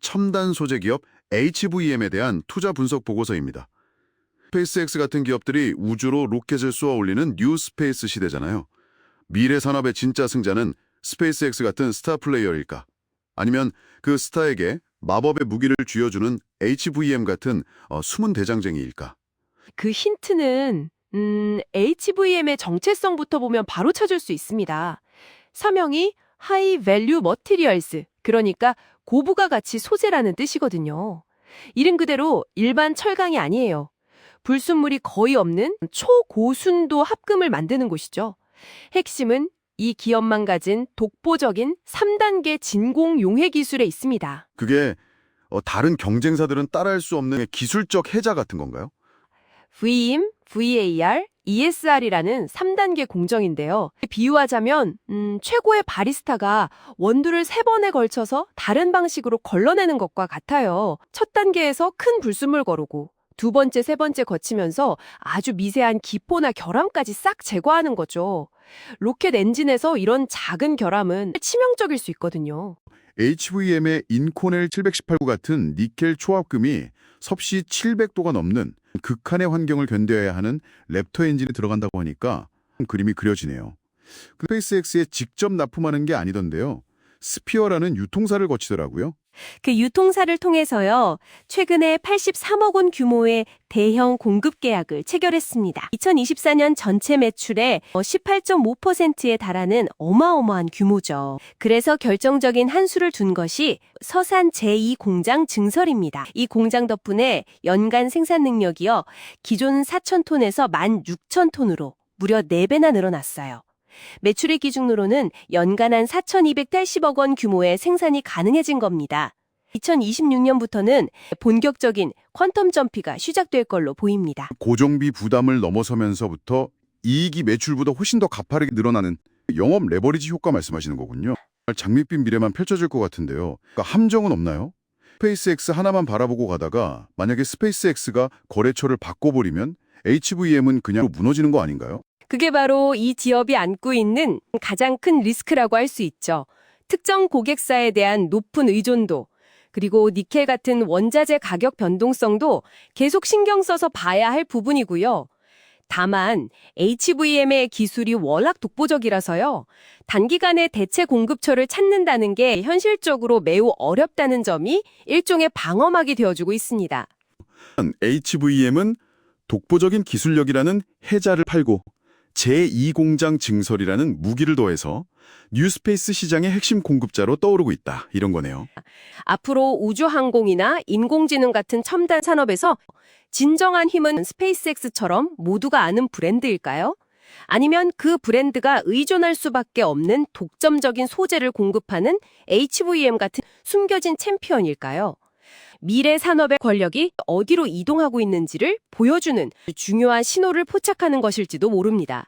첨단 소재 기업 HVM에 대한 투자 분석 보고서입니다. 스페이스X 같은 기업들이 우주로 로켓을 쏘아 올리는 뉴 스페이스 시대잖아요. 미래 산업의 진짜 승자는 스페이스X 같은 스타 플레이어일까? 아니면 그 스타에게 마법의 무기를 쥐어주는 HVM 같은 어, 숨은 대장쟁이일까? 그 힌트는 음, HVM의 정체성부터 보면 바로 찾을 수 있습니다. 서명이 High Value Materials, 그러니까 고부가 가치 소재라는 뜻이거든요. 이름 그대로 일반 철강이 아니에요. 불순물이 거의 없는 초고순도 합금을 만드는 곳이죠. 핵심은 이 기업만 가진 독보적인 3단계 진공 용해 기술에 있습니다. 그게 어, 다른 경쟁사들은 따라할 수 없는 기술적 해자 같은 건가요? VIM, VAR, ESR이라는 3단계 공정인데요. 비유하자면 음, 최고의 바리스타가 원두를 3번에 걸쳐서 다른 방식으로 걸러내는 것과 같아요. 첫 단계에서 큰 불순물 거르고 두 번째, 세 번째 거치면서 아주 미세한 기포나 결함까지 싹 제거하는 거죠. 로켓 엔진에서 이런 작은 결함은 치명적일 수 있거든요. HVM의 인코넬 718구 같은 니켈 초합금이 섭씨 700도가 넘는 극한의 환경을 견뎌야 하는 랩터 엔진이 들어간다고 하니까 그림이 그려지네요. 그 스페이스X에 직접 납품하는 게 아니던데요. 스피어라는 유통사를 거치더라고요. 그 유통사를 통해서요, 최근에 83억 원 규모의 대형 공급 계약을 체결했습니다. 2024년 전체 매출의 18.5%에 달하는 어마어마한 규모죠. 그래서 결정적인 한 수를 둔 것이 서산 제2공장 증설입니다. 이 공장 덕분에 연간 생산 능력이요, 기존 4,000톤에서 16,000톤으로 무려 4배나 늘어났어요. 매출의 기준으로는 연간 한 4,280억 원 규모의 생산이 가능해진 겁니다. 2026년부터는 본격적인 퀀텀 점피가 시작될 걸로 보입니다. 고정비 부담을 넘어서면서부터 이익이 매출보다 훨씬 더 가파르게 늘어나는 영업 레버리지 효과 말씀하시는 거군요. 장밋빛 미래만 펼쳐질 것 같은데요. 그러니까 함정은 없나요? 스페이스X 하나만 바라보고 가다가 만약에 스페이스X가 거래처를 바꿔버리면 HVM은 그냥 무너지는 거 아닌가요? 그게 바로 이 기업이 안고 있는 가장 큰 리스크라고 할 수 있죠. 특정 고객사에 대한 높은 의존도, 그리고 니켈 같은 원자재 가격 변동성도 계속 신경 써서 봐야 할 부분이고요. 다만 HVM의 기술이 워낙 독보적이라서요. 단기간에 대체 공급처를 찾는다는 게 현실적으로 매우 어렵다는 점이 일종의 방어막이 되어주고 있습니다. HVM은 독보적인 기술력이라는 해자를 팔고 제2공장 증설이라는 무기를 더해서 뉴스페이스 시장의 핵심 공급자로 떠오르고 있다. 이런 거네요. 앞으로 우주항공이나 인공지능 같은 첨단 산업에서 진정한 힘은 스페이스X처럼 모두가 아는 브랜드일까요? 아니면 그 브랜드가 의존할 수밖에 없는 독점적인 소재를 공급하는 HVM 같은 숨겨진 챔피언일까요? 미래 산업의 권력이 어디로 이동하고 있는지를 보여주는 중요한 신호를 포착하는 것일지도 모릅니다.